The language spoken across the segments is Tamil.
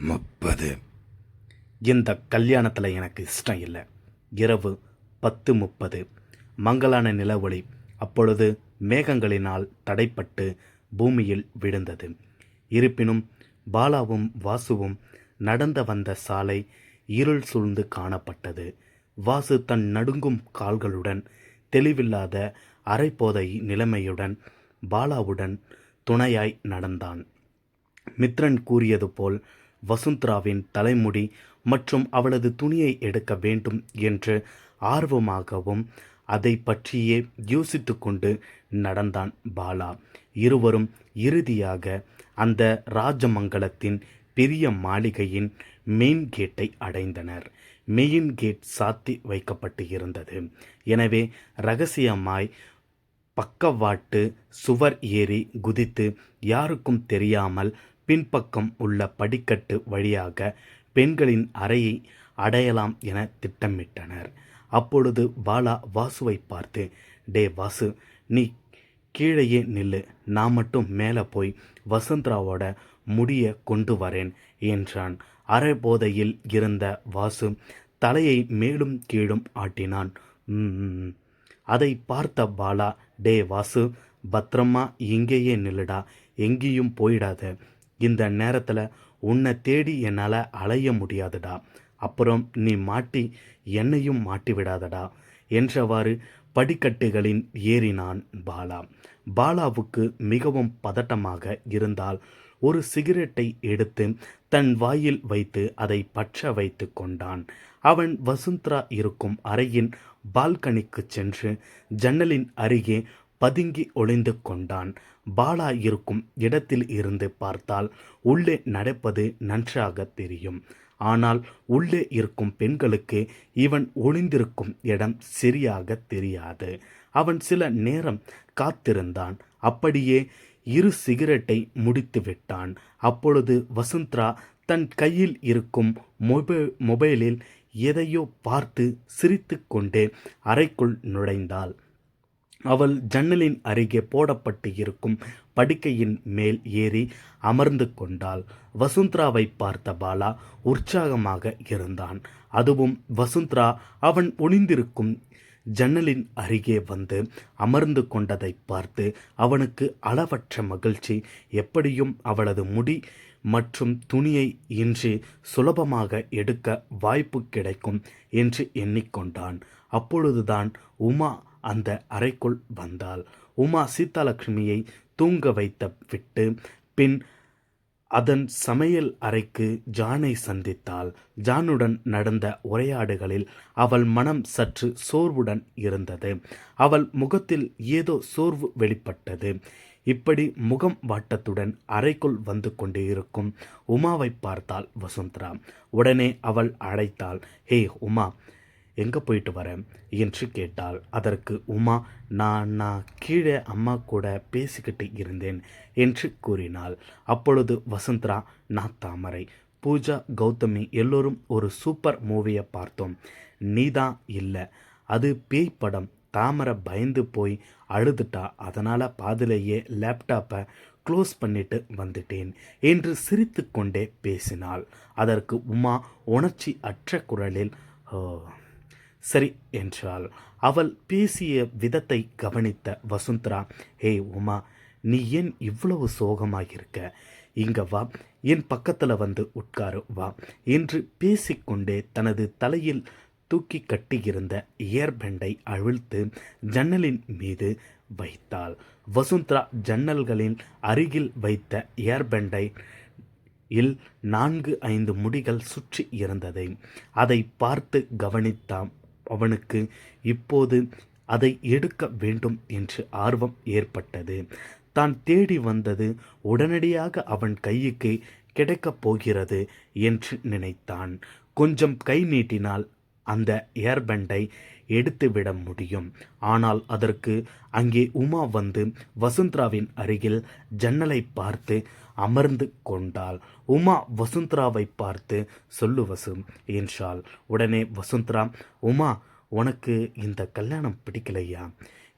முப்பது. இந்த கல்யாணத்தில் எனக்கு இஷ்டம் இல்லை. இரவு பத்து முப்பது. மங்கலான நிலவொளி அப்பொழுது மேகங்களினால் தடைப்பட்டு பூமியில் விழுந்தது. இருப்பினும் பாலாவும் வாசுவும் நடந்த வந்த சாலை இருள் சூழ்ந்து காணப்பட்டது. வாசு தன் நடுங்கும் கால்களுடன் தெளிவில்லாத அரைப்போதை நிலைமையுடன் பாலாவுடன் துணையாய் நடந்தான். மித்ரன் கூறியது போல் வசுந்தராவின் தலைமுடி மற்றும் அவளது துணியை எடுக்க வேண்டும் என்று ஆர்வமாகவும் அதை பற்றியே யோசித்து கொண்டு நடந்தான் பாலா. இருவரும் இறுதியாக அந்த ராஜமங்கலத்தின் பெரிய மாளிகையின் மெயின் கேட்டை அடைந்தனர். மெயின் கேட் சாத்தி வைக்கப்பட்டு இருந்தது. எனவே ரகசியமாய் பக்கவாட்டு சுவர் ஏறி குதித்து யாருக்கும் தெரியாமல் பின்பக்கம் உள்ள படிக்கட்டு வழியாக பெண்களின் அறையை அடையலாம் என திட்டமிட்டனர். அப்பொழுது பாலா வாசுவை பார்த்து டே வாசு நீ கீழேயே நில்லு. நான் மட்டும் மேலே போய் வசந்தராவோட முடிய கொண்டு வரேன் என்றான். அரைபோதையில் இருந்த வாசு தலையை மேலும் கீழும் ஆட்டினான். அதை பார்த்த பாலா டே வாசு பத்திரமா இங்கேயே நில்லுடா. எங்கேயும் போயிடாத. இந்த நேரத்தில் உன்னை தேடி என்னால் அலைய முடியாதுடா. அப்புறம் நீ மாட்டி என்னையும் மாட்டி விடாதடா என்றவாறு படிக்கட்டுகளின் ஏறினான் பாலா. பாலாவுக்கு மிகவும் பதட்டமாக இருந்தால் ஒரு சிகரெட்டை எடுத்து தன் வாயில் வைத்து அதை பற்ற வைத்து கொண்டான். அவன் வசுந்தரா இருக்கும் அறையின் பால்கனிக்கு சென்று ஜன்னலின் அருகே பதுங்கி ஒளிந்து கொண்டான். பாலா இருக்கும் இடத்தில் இருந்து பார்த்தால் உள்ளே நடப்பது நன்றாக தெரியும். ஆனால் உள்ளே இருக்கும் பெண்களுக்கு இவன் ஒளிந்திருக்கும் இடம் சரியாக தெரியாது. அவன் சில நேரம் காத்திருந்தான். அப்படியே இரு சிகரெட்டை முடித்து விட்டான். அப்பொழுது வசுந்தரா தன் கையில் இருக்கும் மொபை மொபைலில் எதையோ பார்த்து சிரித்துக்கொண்டே அறைக்குள் நுழைந்தாள். அவள் ஜன்னலின் அருகே போடப்பட்டு இருக்கும் படுக்கையின் மேல் ஏறி அமர்ந்து கொண்டாள். வசுந்தராவை பார்த்த பாலா உற்சாகமாக இருந்தான். அதுவும் வசுந்தரா அவன் ஒளிந்திருக்கும் ஜன்னலின் அருகே வந்து அமர்ந்து கொண்டதை பார்த்து அவனுக்கு அளவற்ற மகிழ்ச்சி. எப்படியும் அவளது முடி மற்றும் துணியை இன்று சுலபமாக எடுக்க வாய்ப்பு கிடைக்கும் என்று எண்ணிக்கொண்டான். அப்பொழுதுதான் உமா அந்த அறைக்குள் வந்தாள். உமா சீதாலட்சுமியை தூங்க வைத்த விட்டு பின் அதன் சமையல் அறைக்கு ஜானை சந்தித்தாள். ஜானுடன் நடந்த உரையாடுகளில் அவள் மனம் சற்று சோர்வுடன் இருந்தது. அவள் முகத்தில் ஏதோ சோர்வு வெளிப்பட்டது. இப்படி முகம் வாட்டத்துடன் அறைக்குள் வந்து கொண்டு இருக்கும் உமாவை பார்த்தாள் வசுந்தரா. உடனே அவள் அழைத்தாள் ஹே உமா எங்கே போயிட்டு வரேன்? என்று கேட்டாள். அதற்கு உமா நான் நான் கீழே அம்மா கூட பேசிக்கிட்டு இருந்தேன் என்று கூறினாள். அப்பொழுது வசந்தரா நான் தாமரை. பூஜா கௌதமி எல்லோரும் ஒரு சூப்பர் மூவியை பார்த்தோம். நீதான் இல்லை. அது பேய் படம். தாமரை பயந்து போய் அழுதுட்டா. அதனால் பாதிலேயே லேப்டாப்பை க்ளோஸ் பண்ணிட்டு வந்துட்டேன் என்று சிரித்துக்கொண்டே பேசினாள். அதற்கு உமா உணர்ச்சி அற்ற குரலில் "ஓ சரி என்றாள். அவள் பேசிய விதத்தை கவனித்த வசுந்தரா ஹே உமா நீ ஏன் இவ்வளவு சோகமாயிருக்க? இங்க வா என் பக்கத்தில் வந்து உட்காரு வா என்று பேசிக்கொண்டே தனது தலையில் தூக்கி கட்டியிருந்த இயர்பெண்டை அவிழ்த்து ஜன்னலின் மீது வைத்தாள். வசுந்தரா ஜன்னல்களின் அருகில் வைத்த இயர்பெண்டை இல் நான்கு ஐந்து முடிகள் சுற்றி இருந்ததை அதை பார்த்து கவனித்தான். அவனுக்கு இப்போது அதை எடுக்க வேண்டும் என்று ஆர்வம் ஏற்பட்டது. தான் தேடி வந்தது உடனடியாக அவன் கையுக்கு கிடைக்கப் போகிறது என்று நினைத்தான். கொஞ்சம் கை நீட்டினால் அந்த ஏர்பண்டை எடுத்துவிட முடியும். ஆனால் அதற்கு அங்கே உமா வந்து வசுந்தராவின் அருகில் ஜன்னலை பார்த்து அமர்ந்து கொண்டாள். உமா வசுந்தராவை பார்த்து சொல்லு வசு என்றாள். உடனே வசுந்தரா உமா உனக்கு இந்த கல்யாணம் பிடிக்கலையா?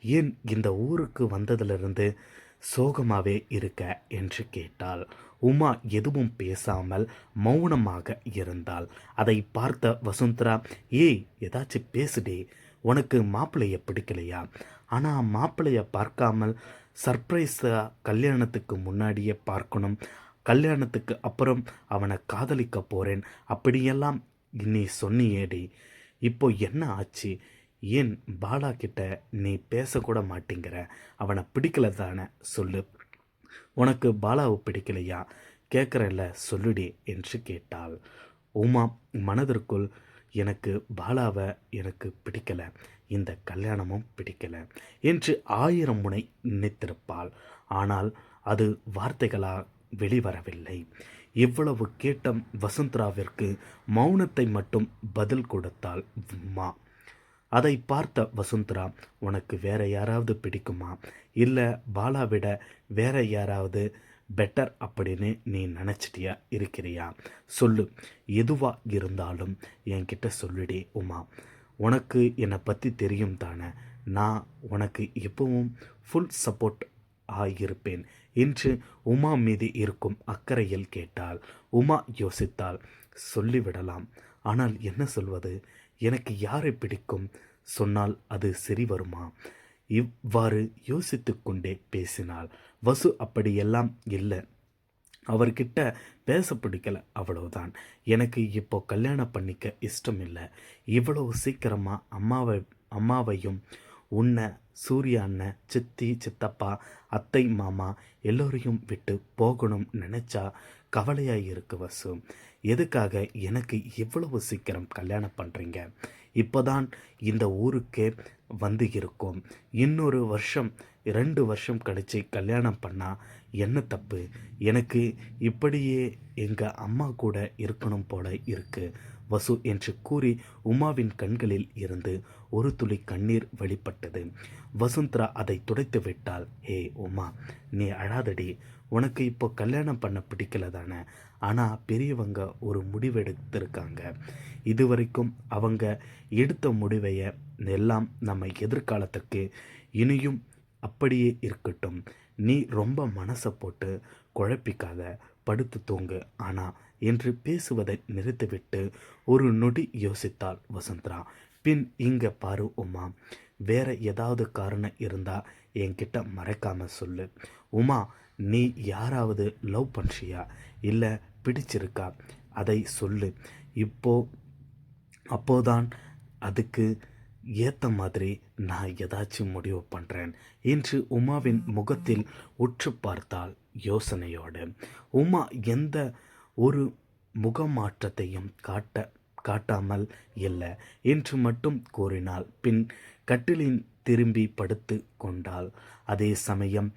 ஏன் இந்த ஊருக்கு வந்ததிலிருந்து சோகமாகவே இருக்க? என்று கேட்டாள். உமா எதுவும் பேசாமல் மௌனமாக இருந்தாள். அதை பார்த்த வசுந்தரா ஏய் ஏதாச்சும் பேசுடே. உனக்கு மாப்பிள்ளைய பிடிக்கலையா? ஆனால் மாப்பிள்ளைய பார்க்காமல் சர்ப்ரைஸாக கல்யாணத்துக்கு முன்னாடியே பார்க்கணும். கல்யாணத்துக்கு அப்புறம் அவனை காதலிக்க போகிறேன் அப்படியெல்லாம் நீ சொன்னியேடி. இப்போ என்ன ஆச்சு? ஏன் பாலா கிட்ட நீ பேசக்கூட மாட்டேங்கிற? அவனை பிடிக்கல தானே சொல்லு. உனக்கு பாலாவை பிடிக்கலையா? கேட்குறல்ல சொல்லுடி என்று கேட்டாள். உமா மனதிற்குள் எனக்கு பாலாவை எனக்கு பிடிக்கலை. இந்த கல்யாணமும் பிடிக்கல. என்று ஆயிரம் முனை நினைத்திருப்பாள். ஆனால் அது வார்த்தைகளாக வெளிவரவில்லை. இவ்வளவு கேட்டம் வசுந்தராவிற்கு மௌனத்தை மட்டும் பதில் கொடுத்தாள் உமா அதை பார்த்த வசுந்தரா உனக்கு வேற யாராவது பிடிக்குமா? இல்லை பாலாவிட வேற யாராவது பெட்டர் அப்படின்னு நீ நினச்சிட்டியா இருக்கிறியா? சொல்லு. எதுவாக இருந்தாலும் என்கிட்ட சொல்லுடே உமா. உனக்கு என்னை பற்றி தெரியும் தானே. நான் உனக்கு எப்பவும் ஃபுல் சப்போர்ட் ஆகியிருப்பேன் என்று உமா மீது இருக்கும் அக்கறையில் கேட்டால் உமா யோசித்தால் சொல்லிவிடலாம். ஆனால் என்ன சொல்வது? எனக்கு யாரை பிடிக்கும்? சொன்னால் அது சரி வருமா இவ்வாறு யோசித்து கொண்டே பேசினாள். வசு அப்படியெல்லாம் இல்லை. அவர்கிட்ட பேச பிடிக்கல அவ்வளவுதான். எனக்கு இப்போ கல்யாணம் பண்ணிக்க இஷ்டம் இல்லை இவ்வளவு சீக்கிரமா அம்மாவை அம்மாவையும் உன்னை சூர்யா அண்ணன் சித்தி சித்தப்பா அத்தை மாமா எல்லோரையும் விட்டு போகணும் நினச்சா கவலையாக இருக்கு வசு. எதுக்காக எனக்கு இவ்வளவு சீக்கிரம் கல்யாணம் பண்ணுறீங்க இப்போதான் இந்த ஊருக்கே வந்து இருக்கோம். இன்னொரு வருஷம் ரெண்டு வருஷம் கழித்து கல்யாணம் பண்ணால் என்ன தப்பு? எனக்கு இப்படியே எங்கள் அம்மா கூட இருக்கணும் போல இருக்குது வசு என்று கூறி உமாவின் கண்களில் இருந்து ஒரு துளி கண்ணீர் வெளிப்பட்டது. வசுந்தரா அதை துடைத்து விட்டாள். ஹே உமா நீ அழாதடி. உனக்கு இப்போ கல்யாணம் பண்ண பிடிக்கல தானே ஆனால் பெரியவங்க ஒரு முடிவெடுத்திருக்காங்க. இதுவரைக்கும் அவங்க எடுத்த முடிவைய எல்லாம் நம்ம எதிர்காலத்துக்கு இனியும் அப்படியே இருக்கட்டும். நீ ரொம்ப மனசை போட்டு குழப்பிக்காத. படுத்து தூங்கு. ஆனால் என்று பேசுவதை நிறுத்திவிட்டு ஒரு நொடி யோசித்தாள் வசுந்தரா. பின் இங்க பாரு உமா வேற ஏதாவது காரணம் இருந்தா என்கிட்ட மறைக்காம சொல்லு. உமா நீ யாராவது லவ் பண்ணுறியா இல்லை பிடிச்சிருக்கா? அதை சொல்லு. இப்போ அப்போதான் அதுக்கு ஏற்ற மாதிரி நான் ஏதாச்சும் முடிவு பண்ணுறேன் என்று உமாவின் முகத்தில் உற்று பார்த்தால் யோசனையோடு. உமா எந்த ஒரு முகமாற்றத்தையும் காட்ட காட்டாமல் இல்லை என்று மட்டும் கூறினாள். பின் கட்டிலின் திரும்பி படுத்து கொண்டாள். அதே சமயம்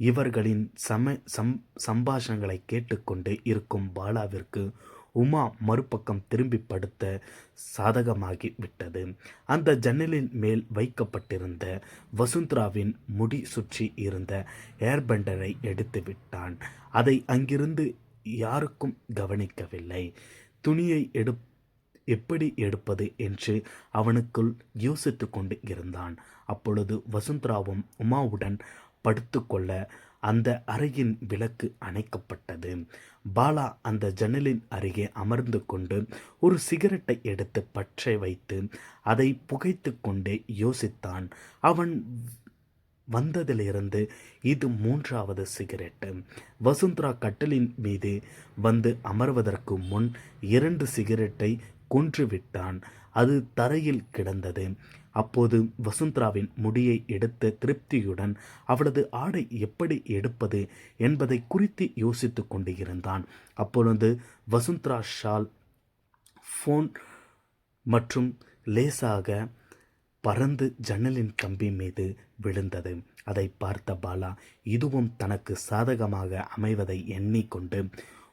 இவர்களின் சம சம் சம்பாஷணங்களை கேட்டுக்கொண்டு இருக்கும் பாலாவிற்கு உமா மறுபக்கம் திரும்பி படுத்த சாதகமாகி விட்டது. அந்த ஜன்னலின் மேல் வைக்கப்பட்டிருந்த வசுந்தராவின் முடி சுற்றி இருந்த ஏர்பெண்டரை எடுத்து விட்டான். அதை அங்கிருந்து யாருக்கும் கவனிக்கவில்லை. துணியை எடு எப்படி எடுப்பது என்று அவனுக்குள் யோசித்து கொண்டு இருந்தான். அப்பொழுது வசுந்தராவும் உமாவுடன் படுத்துக்கொள்ள அந்த அறையின் விளக்கு அணைக்கப்பட்டது. பாலா அந்த ஜன்னலின் அருகே அமர்ந்து கொண்டு ஒரு சிகரெட்டை எடுத்து பற்ற வைத்து அதை புகைத்து கொண்டே யோசித்தான். அவன் வந்ததிலிருந்து இது மூன்றாவது சிகரெட்டு. வசுந்தரா கட்டலின் மீது வந்து அமர்வதற்கு முன் இரண்டு சிகரெட்டை கொன்றுவிட்டான். அது தரையில் கிடந்தது. அப்போது வசுந்தராவின் முடியை எடுத்த திருப்தியுடன் அவளது ஆடை எப்படி எடுப்பது என்பதை குறித்து யோசித்து கொண்டு இருந்தான் அப்பொழுது வசுந்தரா ஷால் ஃபோன் மற்றும் லேசாக பறந்து ஜன்னலின் கம்பி மீது விழுந்தது. அதை பார்த்த பாலா இதுவும் தனக்கு சாதகமாக அமைவதை எண்ணிக்கொண்டு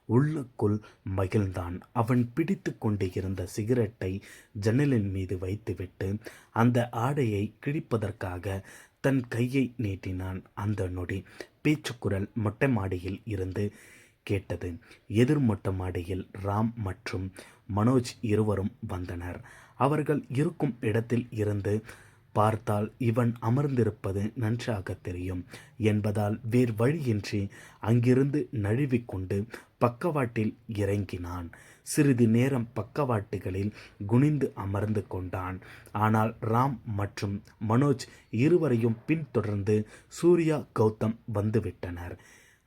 உள்ளுக்குள் மகிழ்ந்தான். அவன் பிடித்து கொண்டு இருந்த சிகரெட்டை ஜன்னலின் மீது வைத்துவிட்டு அந்த ஆடையை கிழிப்பதற்காக தன் கையை நீட்டினான். அந்த நொடி பேச்சுக்குரல் மொட்டை மாடியில் இருந்து கேட்டது. எதிர் மொட்டை மாடியில் ராம் மற்றும் மனோஜ் இருவரும் வந்தனர். அவர்கள் இருக்கும் இடத்தில் இருந்து பார்த்தால் இவன் அமர்ந்திருப்பது நன்றாக தெரியும் என்பதால் வேறு வழியின்றி அங்கிருந்து நழுவிக்கொண்டு பக்கவாட்டில் இறங்கினான். சிறிது நேரம் பக்கவாட்டுகளில் குனிந்து அமர்ந்து கொண்டான். ஆனால் ராம் மற்றும் மனோஜ் இருவரையும் பின்தொடர்ந்து சூர்யா கௌதம் வந்துவிட்டனர்.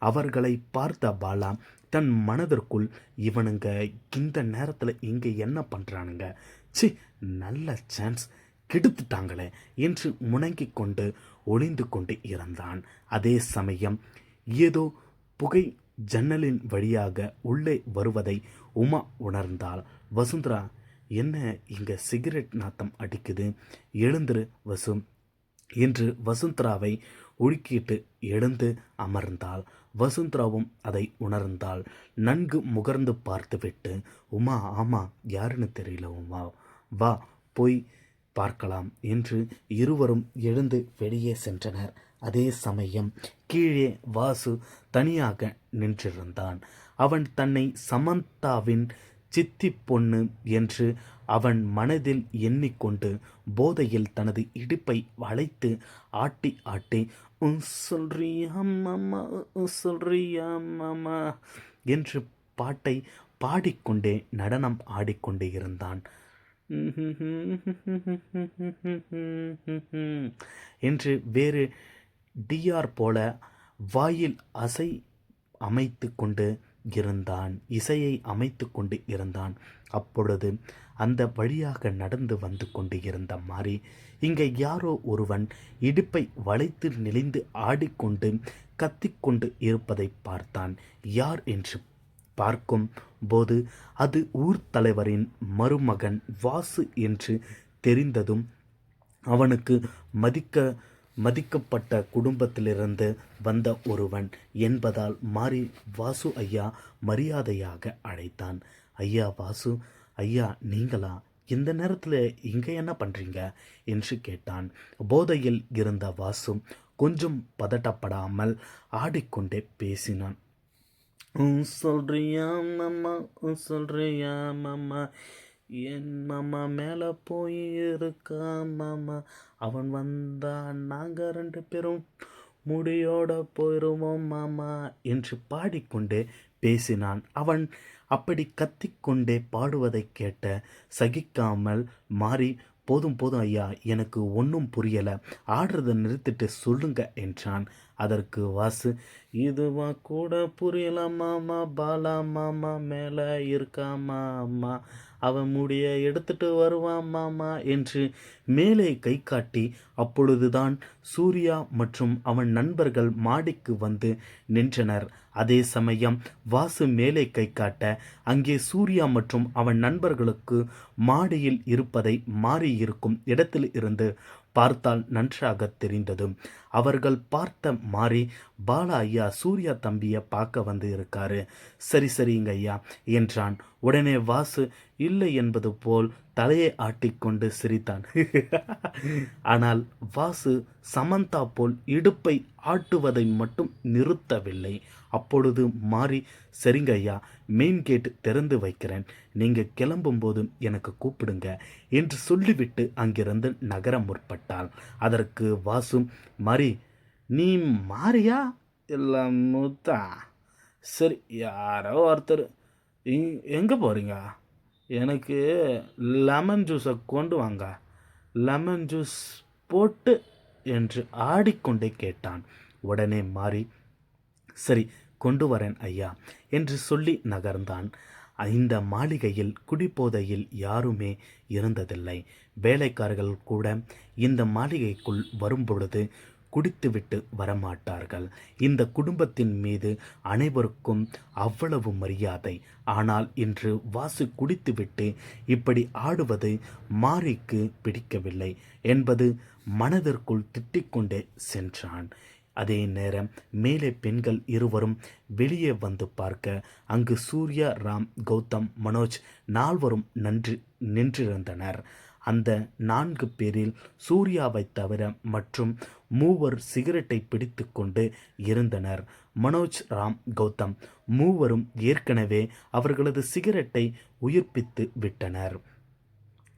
அவர்களை பார்த்த பாலா தன் மனதிற்குள் இவனுங்க இந்த நேரத்தில் இங்கே என்ன பண்ணுறானுங்க சி நல்ல சான்ஸ். கெடுத்துட்டாங்களே என்று முணங்கிக் கொண்டு ஒளிந்து கொண்டு இருந்தான் அதே சமயம் ஏதோ புகை ஜன்னலின் வழியாக உள்ளே வருவதை உமா உணர்ந்தாள். வசுந்தரா என்ன இங்கே சிகரெட் நாத்தம் அடிக்குது? எழுந்துரு வசு என்று வசுந்தராவை உழுக்கிட்டு எழுந்து அமர்ந்தாள். வசுந்தராவும் அதை உணர்ந்தாள். நன்கு முகர்ந்து பார்த்துவிட்டு உமா ஆமா யாருன்னு தெரியல உமா. வா போய் பார்க்கலாம் என்று இருவரும் எழுந்து வெளியே சென்றனர். அதே சமயம் கீழே வாசு தனியாக நின்றிருந்தான். அவன் தன்னை சமந்தாவின் சித்தி பொண்ணு என்று அவன் மனதில் எண்ணிக்கொண்டு போதையில் தனது இடுப்பை வளைத்து ஆட்டி ஆட்டி "உம், சொல்றியா மாமா சொல்றியா மாமா என்று பாட்டை பாடிக்கொண்டே நடனம் ஆடிக்கொண்டே இருந்தான். என்று வேறு டிஆர் போல வாயில் அசை அமைத்து கொண்டு இருந்தான். இசையை அமைத்து கொண்டு இருந்தான். அப்பொழுது அந்த வழியாக நடந்து வந்து கொண்டு இருந்த மாறி இங்கே யாரோ ஒருவன் இடுப்பை வளைத்து நெளிந்து ஆடிக்கொண்டு கத்திக்கொண்டு இருப்பதை பார்த்தான். யார் என்று பார்க்கும் போது அது ஊர் தலைவரின் மருமகன் வாசு என்று தெரிந்ததும் அவனுக்கு மதிக்க மதிக்கப்பட்ட குடும்பத்திலிருந்து வந்த ஒருவன் என்பதால் மாறி வாசு ஐயா மரியாதையாக அழைத்தான். ஐயா வாசு ஐயா நீங்களா? இந்த நேரத்தில் இங்கே என்ன பண்ணுறீங்க என்று கேட்டான். போதையில் இருந்த வாசு கொஞ்சம் பதட்டப்படாமல் ஆடிக்கொண்டே பேசினான். சொல்றியா மாமா? சொல்றியா மாமா? என் மாமா மேலே போய் இருக்கா மாமா? அவன் வந்தா நாங்கள் ரெண்டு பேரும் முடியோட போயிடுவோம் மாமா என்று பாடிக்கொண்டே பேசினான். அவன் அப்படி கத்திக்கொண்டே பாடுவதைக் கேட்ட சகிக்காமல் மாறி போதும் போதும் ஐயா எனக்கு ஒன்றும் புரியலை. ஆடுறதை நிறுத்திட்டு சொல்லுங்க என்றான். அதற்கு வாசு இதுவா கூட புரியல மாமா பாலா மாமா மேலே இருக்கா மாமா அவன் முடிய எடுத்துட்டு வருவான் மாமா என்று மேலே கை காட்டி அப்பொழுதுதான் சூர்யா மற்றும் அவன் நண்பர்கள் மாடிக்கு வந்து நின்றனர். அதே சமயம் வாசு மேலே கை காட்ட அங்கே சூர்யா மற்றும் அவன் நண்பர்களுக்கு மாடியில் இருப்பதை மாறி இருக்கும் இடத்தில் இருந்து பார்த்தால் நன்றாக தெரிந்தது. அவர்கள் பார்த்த மாறி பாலா ஐயா சூர்யா தம்பியை பார்க்க வந்து இருக்காரு. சரி சரிங்க ஐயா என்றான். உடனே வாசு இல்லை என்பது போல் தலையை ஆட்டிக்கொண்டு சிரித்தான். ஆனால் வாசு சமந்தா போல் இடுப்பை ஆட்டுவதை மட்டும் நிறுத்தவில்லை. அப்பொழுது மாறி சரிங்க ஐயா மெயின் கேட் திறந்து வைக்கிறேன். நீங்கள் கிளம்பும்போது எனக்கு கூப்பிடுங்க என்று சொல்லிவிட்டு அங்கிருந்து நகர முற்பட்டாள். அதற்கு வாசு மாறி நீ மாறியா? இல்லை முத்தா. சரி யாரோ ஒருத்தர். இங்- எங்கே போகிறீங்க எனக்கு லெமன் ஜூஸை கொண்டு வாங்க. லெமன் ஜூஸ் போட்டு என்று ஆடிக்கொண்டே கேட்டான். உடனே மாறி சரி கொண்டு வரேன் ஐயா என்று சொல்லி நகர்ந்தான். இந்த மாளிகையில் குடிபோதையில் யாருமே இருந்ததில்லை. வேலைக்காரர்கள் கூட இந்த மாளிகைக்குள் வரும்பொழுது குடித்துவிட்டு வரமாட்டார்கள். இந்த குடும்பத்தின் மீது அனைவருக்கும் அவ்வளவு மரியாதை. ஆனால் இன்று வாசு குடித்துவிட்டு இப்படி ஆடுவது மாரிக்கு பிடிக்கவில்லை என்பது மனதிற்குள் திட்டிக்கொண்டே சென்றான். அதே நேரம் மேலே பெண்கள் இருவரும் வெளியே வந்து பார்க்க அங்கு சூர்யா ராம் கௌதம் மனோஜ் நால்வரும் நன்று நின்றிருந்தனர். அந்த நான்கு பேரில் சூர்யாவை தவிர மற்றும் மூவர் சிகரெட்டை பிடித்து கொண்டு இருந்தனர். மனோஜ் ராம் கௌதம் மூவரும் ஏற்கனவே அவர்களது சிகரெட்டை உயிர்ப்பித்து விட்டனர்.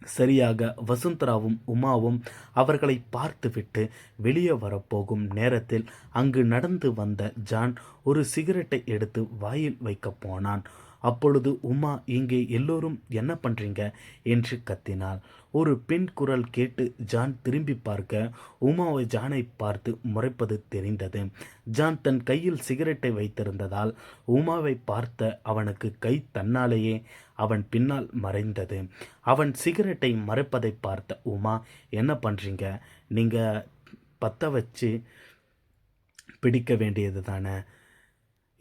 சரியாக வசுந்தராவும் உமாவும் அவர்களை பார்த்துவிட்டு வெளியே வரப்போகும் நேரத்தில் அங்கு நடந்து வந்த ஜான் ஒரு சிகரெட்டை எடுத்து வாயில் வைக்கப் போனான். அப்பொழுது உமா இங்கே எல்லோரும் என்ன பண்றீங்க? என்று கத்தினாள். ஒரு பெண் குரல் கேட்டு ஜான் திரும்பி பார்க்க உமாவை ஜானை பார்த்து முறைப்பது தெரிந்தது. ஜான் தன் கையில் சிகரெட்டை வைத்திருந்ததால் உமாவை பார்த்த அவனுக்கு கை தன்னாலேயே அவன் பின்னால் மறைந்தது. அவன் சிகரெட்டை மறைப்பதை பார்த்த உமா என்ன பண்ணுறீங்க நீங்கள் பற்ற வச்சு பிடிக்க வேண்டியது தானே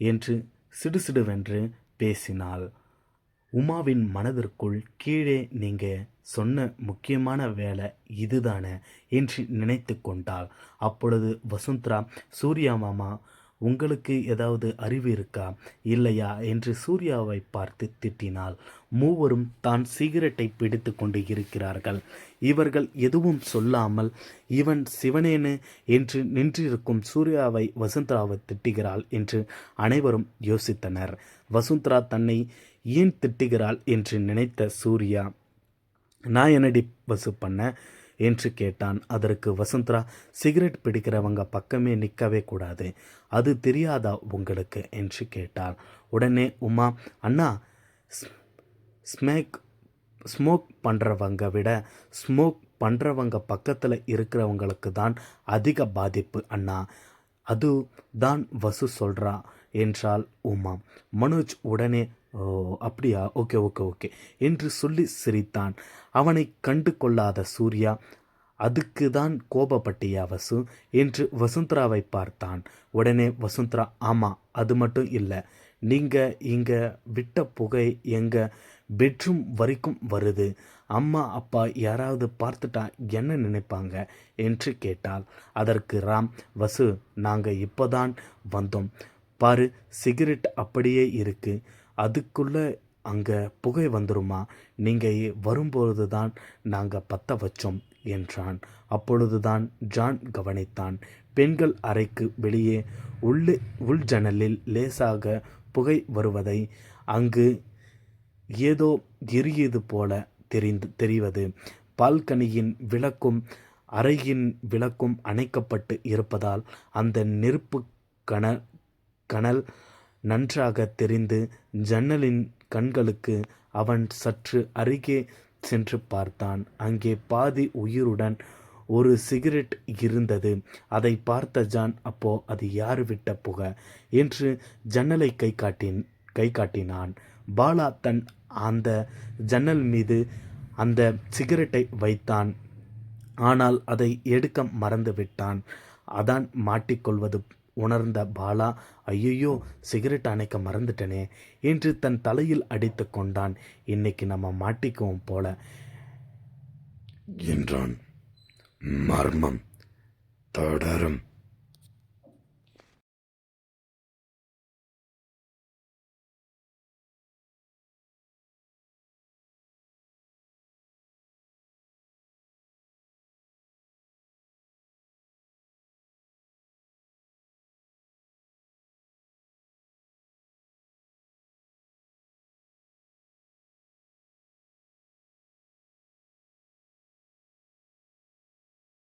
என்று சிடுசிடுவென்று பேசினாள் உமாவின் மனதிற்குள் கீழே நீங்கள் சொன்ன முக்கியமான வேலை இதுதானே என்று நினைத்து கொண்டாள். அப்பொழுது வசுந்தரா சூர்யா மாமா உங்களுக்கு ஏதாவது அறிவு இருக்கா இல்லையா? என்று சூர்யாவை பார்த்து திட்டினாள். மூவரும் தான் சிகரெட்டை பிடித்து கொண்டு இருக்கிறார்கள். இவர்கள் எதுவும் சொல்லாமல் இவன் சிவனேனு என்று நின்றிருக்கும் சூர்யாவை வசுந்தராவை திட்டுகிறாள் என்று அனைவரும் யோசித்தனர். வசுந்தரா தன்னை ஏன் திட்டுகிறாள் என்று நினைத்த சூர்யா நான் என்னடி வசு பண்ண? என்று கேட்டான். அதற்கு வசுந்தரா சிகரெட் பிடிக்கிறவங்க பக்கமே நிற்கவே கூடாது. அது தெரியாதா உங்களுக்கு? என்று கேட்டாள். உடனே உமா அண்ணா ஸ்மேக் ஸ்மோக் பண்ணுறவங்க விட ஸ்மோக் பண்ணுறவங்க பக்கத்தில் இருக்கிறவங்களுக்கு தான் அதிக பாதிப்பு அண்ணா. அது தான் வசு சொல்கிறா என்றாள் உமா மனோஜ் உடனே ஓ அப்படியா? ஓகே ஓகே ஓகே என்று சொல்லி சிரித்தான். அவனை கண்டு கொள்ளாத சூர்யா அதுக்கு தான் கோபப்பட்டியா வசு என்று வசுந்தராவை பார்த்தான். உடனே வசுந்தரா ஆமாம் அது மட்டும் இல்லை நீங்கள் இங்கே விட்ட புகை எங்கள் பெட்ரூம் வரைக்கும் வருது. அம்மா அப்பா யாராவது பார்த்துட்டா என்ன நினைப்பாங்க? என்று கேட்டால் அதற்கு ராம் வசு நாங்கள் இப்போதான் வந்தோம். பாரு சிகரெட் அப்படியே இருக்கு. அதுக்குள்ளே அங்கே புகை வந்துருமா? நீங்கள் வரும்பொழுது தான் நாங்கள் பற்ற வச்சோம் என்றான். அப்பொழுதுதான் ஜான் கவனித்தான். பெண்கள் அறைக்கு வெளியே உள்ளே உள் ஜன்னலில் லேசாக புகை வருவதை அங்கு ஏதோ எரியுது போல தெரிந்து தெரிவது. பால்கனியின் விளக்கும் அறையின் விளக்கும் அணைக்கப்பட்டு இருப்பதால் அந்த நெருப்பு கண கனல் நன்றாக தெரிந்து ஜன்னலின் கண்களுக்கு அவன் சற்று அருகே சென்று பார்த்தான். அங்கே பாதி உயிருடன் ஒரு சிகரெட் இருந்தது. அதை பார்த்த ஜான் அப்போ அது யார் விட்ட புகை? என்று ஜன்னலை கை காட்டின் கை காட்டினான். பாலா தன் அந்த ஜன்னல் மீது அந்த சிகரெட்டை வைத்தான். ஆனால் அதை எடுக்க மறந்து விட்டான் அதான் மாட்டிக்கொள்வது உணர்ந்த பாலா ஐயையோ சிகரெட் அணைக்க மறந்துட்டனே என்று தன் தலையில் அடித்து கொண்டான். இன்னைக்கு நம்ம மாட்டிக்குவோம் போல என்றான். மர்மம் தொடரும்